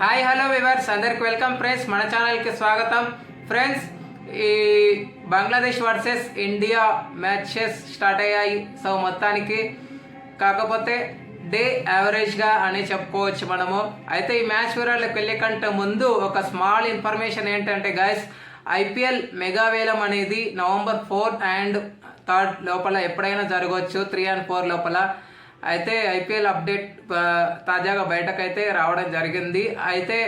Hi hello viewers అందరికి welcome friends మన ఛానల్కి స్వాగతం. ఫ్రెండ్స్ ఈ Bangladesh versus India matches start అయ్యాయి. సో మొత్తానికి కాకపోతే డే యావరేజ్గా అని చెప్పుకోవచ్చు మనము. అయితే ఈ మ్యాచ్ వివరాలకు వెళ్ళే కంటే ముందు ఒక స్మాల్ ఇన్ఫర్మేషన్ ఏంటంటే గైస్ ఐపీఎల్ మెగావేలం అనేది నవంబర్ ఫోర్ అండ్ థర్డ్ లోపల ఎప్పుడైనా జరగవచ్చు. త్రీ అండ్ ఫోర్ లోపల. అయితే ఐపీఎల్ అప్డేట్ తాజాగా బయటకైతే రావడం జరిగింది. అయితే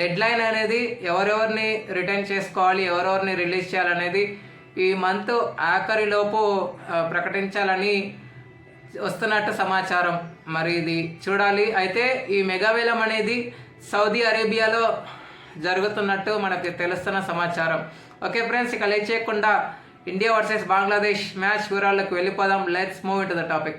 డెడ్ లైన్ అనేది ఎవరెవరిని రిటర్న్ చేసుకోవాలి ఎవరెవరిని రిలీజ్ చేయాలనేది ఈ మంత్ ఆఖరిలోపు ప్రకటించాలని వస్తున్నట్టు సమాచారం. మరి ఇది చూడాలి. అయితే ఈ మెగావేలం అనేది సౌదీ అరేబియాలో జరుగుతున్నట్టు మనకి తెలుస్తున్న సమాచారం. ఓకే ఫ్రెండ్స్ ఇక లేచేయకుండా ఇండియా వర్సెస్ బంగ్లాదేశ్ మ్యాచ్ వివరాలకు వెళ్ళిపోదాం. Let's move in to the topic.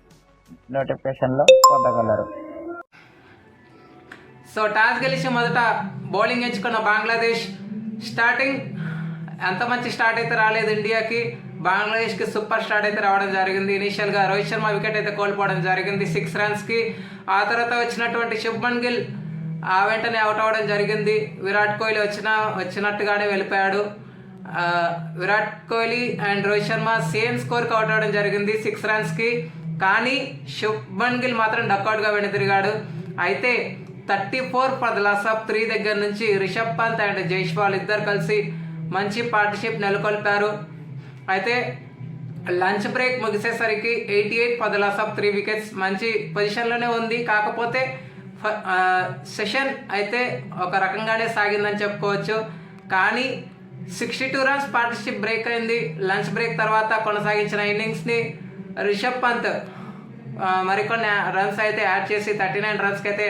నోటిఫికేషన్లో పొందగలరు. సో టాస్ గెలిచి మొదట బౌలింగ్ ఎంచుకున్న బంగ్లాదేశ్ స్టార్టింగ్ ఎంత మంచి స్టార్ట్ అయితే రాలేదు ఇండియాకి. బంగ్లాదేశ్కి సూపర్ స్టార్ట్ అయితే రావడం జరిగింది. ఇనీషియల్గా రోహిత్ శర్మ వికెట్ అయితే కోల్పోవడం జరిగింది. సిక్స్ రన్స్కి ఆ తర్వాత వచ్చినటువంటి శుభ్మన్ గిల్ ఆ వెంటనే అవుట్ అవ్వడం జరిగింది. విరాట్ కోహ్లీ వచ్చిన వచ్చినట్టుగానే వెళ్ళిపోయాడు. విరాట్ కోహ్లీ అండ్ రోహిత్ శర్మ సేమ్ స్కోర్కి అవుట్ అవ్వడం జరిగింది. సిక్స్ రన్స్కి కానీ శుభ్మన్ గిల్ మాత్రం డక్అట్గా వెనుతిరిగాడు అయితే thirty four for the loss of three దగ్గర నుంచి రిషబ్ పంత్ అండ్ జైష్వాల్ ఇద్దరు కలిసి మంచి పార్ట్నర్షిప్ నెలకొల్పారు. అయితే lunch break ముగిసేసరికి eighty eight for the loss of three wickets మంచి పొజిషన్లోనే ఉంది. కాకపోతే సెషన్ అయితే ఒక రకంగానే సాగిందని చెప్పుకోవచ్చు. కానీ sixty two runs partnership break అయింది. లంచ్ బ్రేక్ తర్వాత కొనసాగించిన ఇన్నింగ్స్ని రిషబ్ పంత్ మరికొన్ని రన్స్ అయితే యాడ్ చేసి థర్టీ నైన్ రన్స్కి అయితే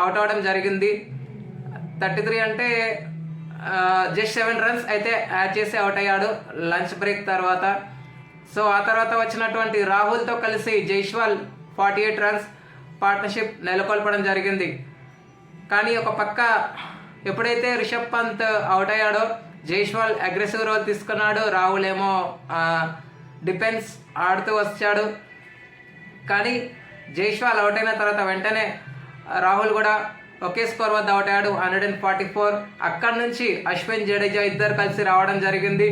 అవుట్ అవ్వడం జరిగింది. థర్టీ త్రీ అంటే జస్ట్ సెవెన్ రన్స్ అయితే యాడ్ చేసి అవుట్ అయ్యాడు లంచ్ బ్రేక్ తర్వాత. సో ఆ తర్వాత వచ్చినటువంటి రాహుల్తో కలిసి Jaiswal forty eight runs partnership నెలకొల్పడం జరిగింది. కానీ ఒక పక్క ఎప్పుడైతే రిషబ్ పంత్ అవుట్ అయ్యాడో జైష్వాల్ అగ్రెసివ్ రోల్ తీసుకున్నాడు రాహుల్ ఏమో డిఫెన్స్ ఆడుతూ వచ్చాడు. కానీ జైష్వాల్ అవుట్ అయిన తర్వాత వెంటనే రాహుల్ కూడా ఒకే స్కోర్ వద్ద అవుట్ అయ్యాడు. హండ్రెడ్ అండ్ ఫార్టీ ఫోర్ అక్కడి నుంచి అశ్విన్ జడేజా ఇద్దరు కలిసి రావడం జరిగింది.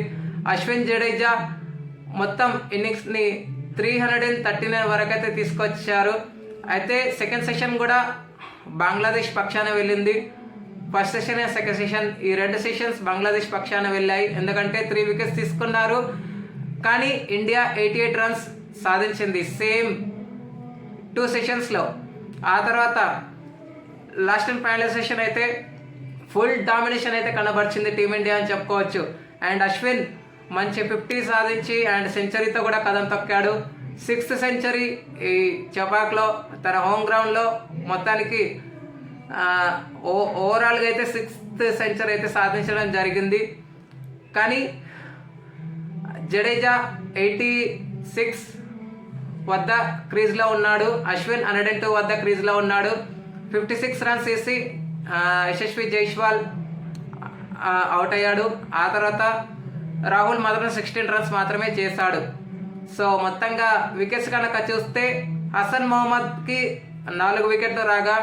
అశ్విన్ జడేజా మొత్తం ఇన్నింగ్స్ని three hundred and thirty nine వరకు అయితే తీసుకొచ్చారు. అయితే సెకండ్ సెషన్ కూడా బంగ్లాదేశ్ పక్షాన వెళ్ళింది. ఫస్ట్ సెషన్ సెకండ్ సెషన్ ఈ రెండు సెషన్స్ బంగ్లాదేశ్ పక్షాన వెళ్ళాయి. ఎందుకంటే త్రీ వికెట్స్ తీసుకున్నారు. కానీ ఇండియా ఎయిటీ ఎయిట్ రన్స్ సాధించింది. సేమ్ టూ సెషన్స్లో ఆ తర్వాత లాస్ట్ అండ్ ఫైనల్ సెషన్ అయితే ఫుల్ డామినేషన్ అయితే కనబరిచింది టీమిండియా అని చెప్పుకోవచ్చు. అండ్ అశ్విన్ మంచి ఫిఫ్టీ సాధించి అండ్ సెంచరీతో కూడా కథం తొక్కాడు. సిక్స్త్ సెంచరీ ఈ చపాక్లో తన హోమ్ గ్రౌండ్లో మొత్తానికి ఓ ఓవరాల్గా అయితే సిక్స్త్ సెంచరీ అయితే సాధించడం జరిగింది. కానీ జడేజా ఎయిటీ సిక్స్ వద్ద క్రీజ్లో ఉన్నాడు. అశ్విన్ హండ్రెడ్ అండ్ టూ వద్ద క్రీజ్లో ఉన్నాడు. ఫిఫ్టీ సిక్స్ రన్స్ వేసి యశస్వి జైష్వాల్ అవుట్ అయ్యాడు. ఆ తర్వాత రాహుల్ మాత్రం సిక్స్టీన్ రన్స్ మాత్రమే చేశాడు. సో మొత్తంగా వికెట్స్ కనుక చూస్తే హసన్ మొహమ్మద్కి నాలుగు వికెట్లు రాగా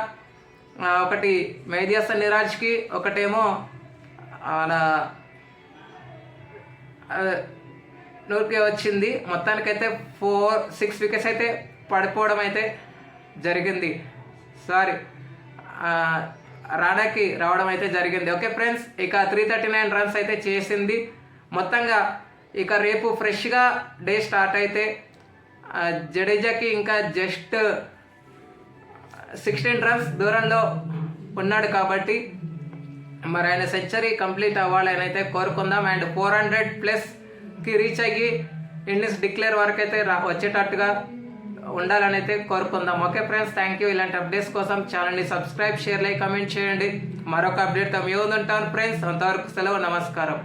ఒకటి మెహదీ హసన్ నిరాజ్కి ఒకటేమో అలా నూరుకే వచ్చింది. మొత్తానికైతే ఫోర్ సిక్స్ వికెట్స్ అయితే పడిపోవడం అయితే జరిగింది. సారీ రాడాకి రావడం అయితే జరిగింది. ఓకే ఫ్రెండ్స్ ఇక త్రీ థర్టీ నైన్ రన్స్ అయితే చేసింది. మొత్తంగా ఇక రేపు ఫ్రెష్గా డే స్టార్ట్ అయితే జడేజాకి ఇంకా జస్ట్ సిక్స్టీన్ రన్స్ దూరంలో ఉన్నాడు కాబట్టి మరి ఆయన సెంచరీ కంప్లీట్ అవ్వాలని అయితే కోరుకుందాం. అండ్ ఫోర్ హండ్రెడ్ ప్లస్ కి రీచ్ అయ్యి ఇండియన్స్ డిక్లేర్ వరకు అయితే రా వచ్చేటట్టుగా ఉండాలని అయితే కోరుకుందాం. ఓకే ఫ్రెండ్స్ థ్యాంక్ యూ ఇలాంటి అప్డేట్స్ కోసం ఛానల్ని సబ్స్క్రైబ్ షేర్ లైక్ కమెంట్ చేయండి. మరొక అప్డేట్తో మీ ఉంటాను ఫ్రెండ్స్ అంతవరకు సెలవు నమస్కారం.